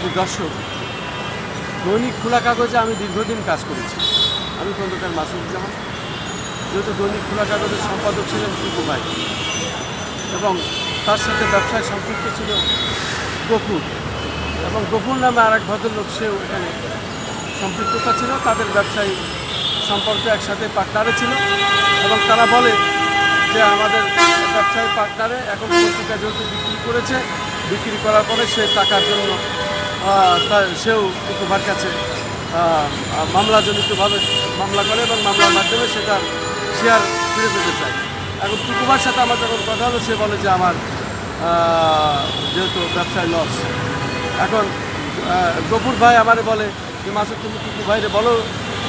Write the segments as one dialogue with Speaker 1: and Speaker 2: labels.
Speaker 1: উপস্থিতি দর্শক, দৈনিক খোলা কাগজে আমি দীর্ঘদিন কাজ করেছি। আমি খন্দকার মাসুদুজ্জামান, যেহেতু দৈনিক খোলা কাগজের সম্পাদক ছিলেন টুকু ভাই। এবং তার সাথে ব্যবসায় সম্পৃক্ত ছিল গফুর। এবং গফুর নামে আর এক ভদ্রলোক, সেও এখানে সম্পৃক্ততা ছিল। তাদের ব্যবসায়ী সম্পর্কে একসাথে পার্টনারে ছিল। এবং তারা বলে যে আমাদের ব্যবসায়ী পার্টনারে এখন পত্রিকা যেহেতু বিক্রি করেছে, বিক্রি করার পরে সে টাকার জন্য সেও টুকুভার কাছে মামলাজনিতভাবে মামলা করে এবং মামলার মাধ্যমে সেটা শেয়ার ফিরে পেতে চায়। এখন টুকুমার সাথে আমার যখন কথা হলো, সে বলে যে আমার যেহেতু ব্যবসায় লস এখন গফুর ভাই আমারে বলে যে, মাসুদ, তুমি টুকু ভাইরে বলো।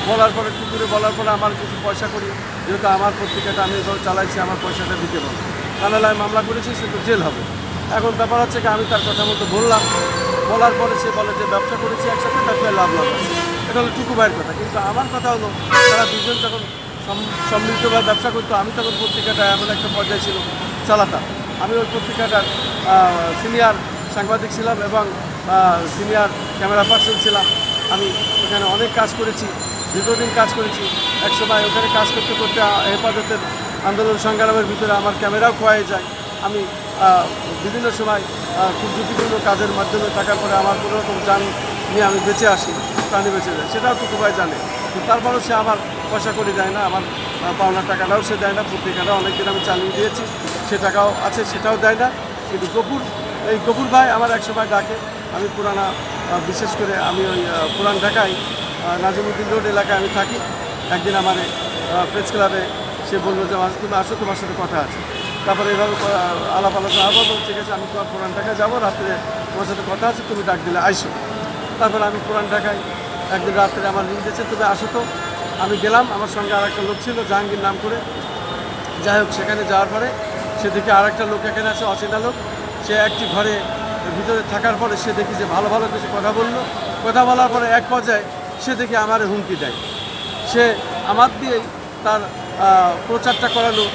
Speaker 1: বলার পরে টুকুরে বলার পরে আমার কিছু পয়সা করি। যেহেতু আমার পত্রিকাটা আমি চালাইছি, আমার পয়সাটা দিতে বলো কানালায় মামলা করেছি, সে তো জেল হবে। এখন ব্যাপার হচ্ছে কি, আমি তার কথা মতো বললাম। বলার পরে সে বলে যে, ব্যবসা করেছি একসাথে ব্যবসায় লাভ লাভ আছে এটা হলো টুকু ভাইয়ের কথা। কিন্তু আমার কথা হলো, তারা দুজন যখন সম- সম্মিলিতভাবে ব্যবসা করতো, আমি তখন পত্রিকাটা এমন একটা পর্যায়ে ছিল চালাতাম আমি ওই পত্রিকাটার সিনিয়র সাংবাদিক ছিলাম এবং সিনিয়র ক্যামেরা পার্সন ছিলাম। আমি ওখানে অনেক কাজ করেছি, দীর্ঘদিন কাজ করেছি। এক সময় ওখানে কাজ করতে করতে হেফাজতের আন্দোলন সংগ্রামের ভিতরে আমার ক্যামেরাও খোয়াই যায়। আমি বিভিন্ন সময় খুব ঝুঁকিপূর্ণ কাজের মাধ্যমে থাকার পরে আমার কোনো রকম যান নিয়ে আমি বেঁচে আসি প্রাণী বেঁচে যায়। সেটাও তো সবাই জানে। তারপরেও সে আমার পয়সা করে দেয় না আমার আহ, পাওনা টাকাটাও সে দেয় না পত্রিকাটাও অনেকদিন আমি চালিয়ে দিয়েছি সে টাকাও আছে সেটাও দেয় না। কিন্তু গপুর এই গপুর ভাই আমার এক সময় ডাকে আমি পুরানা বিশেষ করে আমি ওই পুরান ঢাকায় নাজিমুদ্দিন রোড এলাকায় আমি থাকি। একদিন আমার প্রেস ক্লাবে সে বলল যে তুমি আসো তোমার সাথে কথা আছে। তারপরে এভাবে আলাপ আলোচনা আবার বলছে, ঠিক আছে আমি পুরান ঢাকায় যাব রাত্রে তোমার সাথে কথা আছে তুমি ডাক দিলে আইসো। তারপরে আমি পুরান ঢাকায় একদিন রাত্রে আমার রিং দিয়েছে তুমি আসো তো। আমি গেলাম আমার সঙ্গে আর একটা লোক ছিল জাহাঙ্গীর নাম করে। যাই হোক সেখানে যাওয়ার পরে সে দেখে আর একটা লোক এখানে আছে অচেনা লোক। সে একটি ঘরে ভিতরে থাকার পরে সে দেখি যে ভালো ভালো কিছু কথা বলল। কথা বলার পরে এক পর্যায়ে সে দেখে আমার হুমকি দেয়। সে আমার দিয়েই তার প্রচারটা করালো,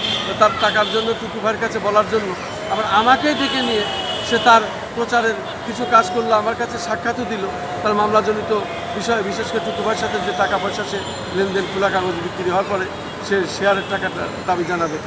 Speaker 1: তার টাকার জন্য, টুকু ভাইয়ের কাছে বলার জন্য। আবার আমাকেই ডেকে নিয়ে সে তার প্রচারের কিছু কাজ করল, আমার কাছে সাক্ষাৎও দিল। তার মামলাজনিত বিষয়ে বিশেষ করে টুকু ভাইয়ের সাথে যে টাকা পয়সা সে লেনদেন, খোলা কাগজ বিক্রি হওয়ার পরে সে শেয়ারের টাকাটা দাবি জানাবে।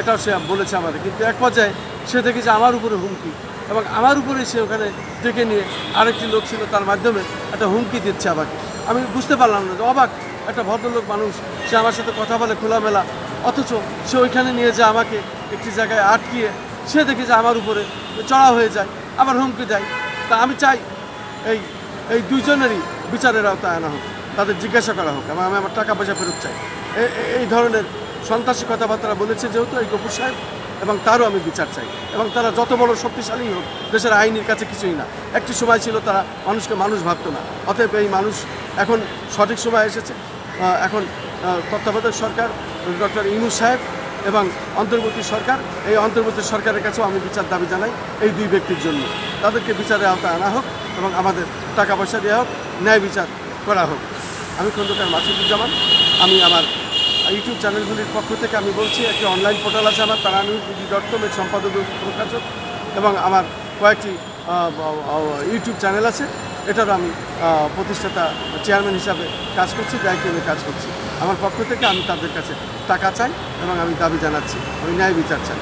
Speaker 1: এটাও সে বলেছে আমাদের। কিন্তু এক পর্যায়ে সে দেখেছে আমার উপরে হুমকি এবং আমার উপরে সে ওখানে ডেকে নিয়ে আরেকটি লোক ছিল তার মাধ্যমে একটা হুমকি দিচ্ছে আমাকে। আমি বুঝতে পারলাম না, অবাক। একটা ভদ্রলোক মানুষ, সে আমার সাথে কথা বলে খোলামেলা, অথচ সে ওইখানে নিয়ে যে আমাকে একটি জায়গায় আটকিয়ে, সে দেখে যে আমার উপরে চড়া হয়ে যায়, আবার হুমকি দেয়। তা আমি চাই এই এই দুইজনেরই বিচারের আওতায় আনা হোক, তাদের জিজ্ঞাসা করা হোক, এবং আমি আমার টাকা পয়সা ফেরত চাই। এই ধরনের সন্ত্রাসী কথাবার্তা বলেছে যেহেতু এই গপুর সাহেব এবং তারও আমি বিচার চাই, এবং তারা যত বড় শক্তিশালী হোক, দেশের আইনের কাছে কিছুই না। একটি সময় ছিল তারা মানুষকে মানুষ ভাবতো না, অতএব এই মানুষ এখন সঠিক সময় এসেছে। এখন তত্ত্বাবধায়ক সরকার, ডক্টর ইনু সাহেব এবং অন্তর্বর্তী সরকার, এই অন্তর্বর্তী সরকারের কাছেও আমি বিচার দাবি জানাই এই দুই ব্যক্তির জন্য। তাদেরকে বিচারের আওতায় আনা হোক এবং আমাদের টাকা পয়সা দেওয়া হোক, ন্যায় বিচার করা হোক। আমি খন্দকার মাসুদুজ্জামান, আমি আমার ইউটিউব চ্যানেলগুলির পক্ষ থেকে আমি বলছি, একটি অনলাইন পোর্টাল আছে আমার তারা নিউজ ডট কম এর সম্পাদক প্রকাশক এবং আমার কয়েকটি ইউটিউব চ্যানেল আছে। এটারও আমি প্রতিষ্ঠাতা চেয়ারম্যান হিসাবে কাজ করছি দায়িত্ব নিয়ে কাজ করছি। আমার পক্ষ থেকে আমি তাদের কাছে টাকা চাই এবং আমি দাবি জানাচ্ছি, আমি ন্যায় বিচার চাই।